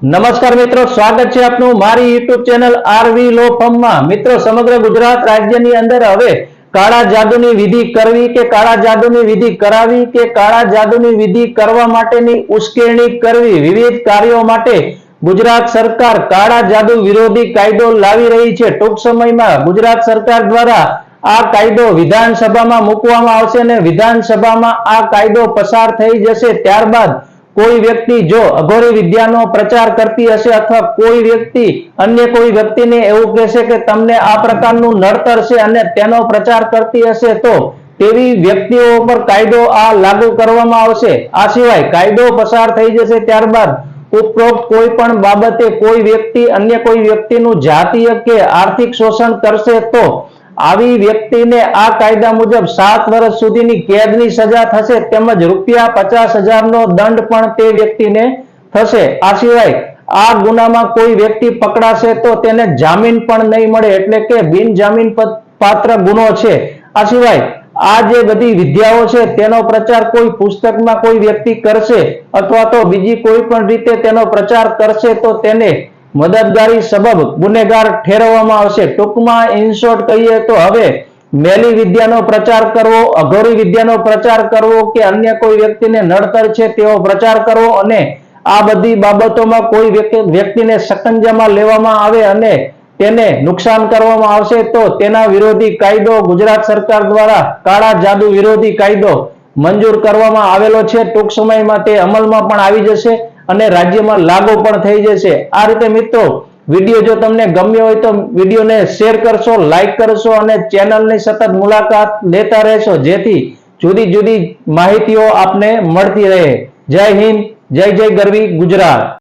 નમસ્કાર મિત્રો, સ્વાગત છે આપનું મારી યુટ્યુબ ચેનલ આરવી લો ફર્મમાં મિત્રો, સમગ્ર ગુજરાત રાજ્યની અંદર હવે કાળા જાદુની વિધિ કરવી કે કાળા જાદુની વિધિ કરાવી કે કાળા જાદુની વિધિ કરવા માટેની ઉશ્કેરણી કરવી? વિવિધ કાર્યો માટે ગુજરાત સરકાર કાળા જાદુ વિરોધી કાયદો લાવી રહી છે. ટૂંક સમયમાં ગુજરાત સરકાર દ્વારા આ કાયદો વિધાનસભામાં મૂકવામાં આવશે અને વિધાનસભામાં આ કાયદો પસાર થઈ જશે. ત્યારબાદ કોઈ વ્યક્તિ જો અઘોરી વિદ્યાનો પ્રચાર કરતી હશે અથવા કોઈ વ્યક્તિ અન્ય કોઈ વ્યક્તિને એવું કહેશે કે તમને આ પ્રકારનું નડતર છે અને તેનો પ્રચાર કરતી હશે તો તેવી વ્યક્તિઓ પર કાયદો આ લાગુ કરવામાં આવશે. આ સિવાય કાયદો પસાર થઈ જશે ત્યારબાદ ઉપરોક્ત કોઈ પણ બાબતે કોઈ વ્યક્તિ અન્ય કોઈ વ્યક્તિનું જાતીય કે આર્થિક શોષણ કરશે તો આવી વ્યક્તિને આ કાયદા મુજબ સાત વર્ષ સુધીની કેદની સજા થશે તેમજ રૂપિયા પચાસ હજારનો દંડ પણ તે વ્યક્તિને થશે. આ સિવાય આ ગુનામાં કોઈ વ્યક્તિ પકડાશે તો તેને જામીન પણ નહીં મળે એટલે કે બિન જામીન પાત્ર ગુનો છે. આ સિવાય આ જે બધી વિદ્યાઓ છે તેનો પ્રચાર કોઈ પુસ્તકમાં કોઈ વ્યક્તિ કરશે અથવા તો બીજી કોઈ પણ રીતે તેનો પ્રચાર કરશે તો તેને મદદગારી સબબ ગુનેગાર ઠેરવવામાં આવશે. ટૂંકમાં ઇનશોર્ટ કહીએ તો હવે મેલી વિદ્યાનો પ્રચાર કરવો, અઘોરી વિદ્યાનો પ્રચાર કરવો કે અન્ય કોઈ વ્યક્તિને નડતર છે તેવો પ્રચાર કરવો અને આ બધી બાબતોમાં કોઈ વ્યક્તિને સકંજામાં લેવામાં આવે અને તેને નુકસાન કરવામાં આવશે તો તેના વિરોધી કાયદો ગુજરાત સરકાર દ્વારા કાળા જાદુ વિરોધી કાયદો મંજૂર કરવામાં આવેલો છે. ટૂંક સમયમાં તે અમલમાં પણ આવી જશે. અને રાજ્યમાં લાગુ પણ થઈ જશે. આ રીતે મિત્રો, વીડિયો જો તમને ગમ્યો હોય તો વિડીયોને શેર કરશો, લાઈક કરશો અને ચેનલની સતત મુલાકાત લેતા રહેશો, જેથી જુદી જુદી માહિતીઓ આપને મળતી રહે. જય હિન્દ, જય જય ગરવી ગુજરાત.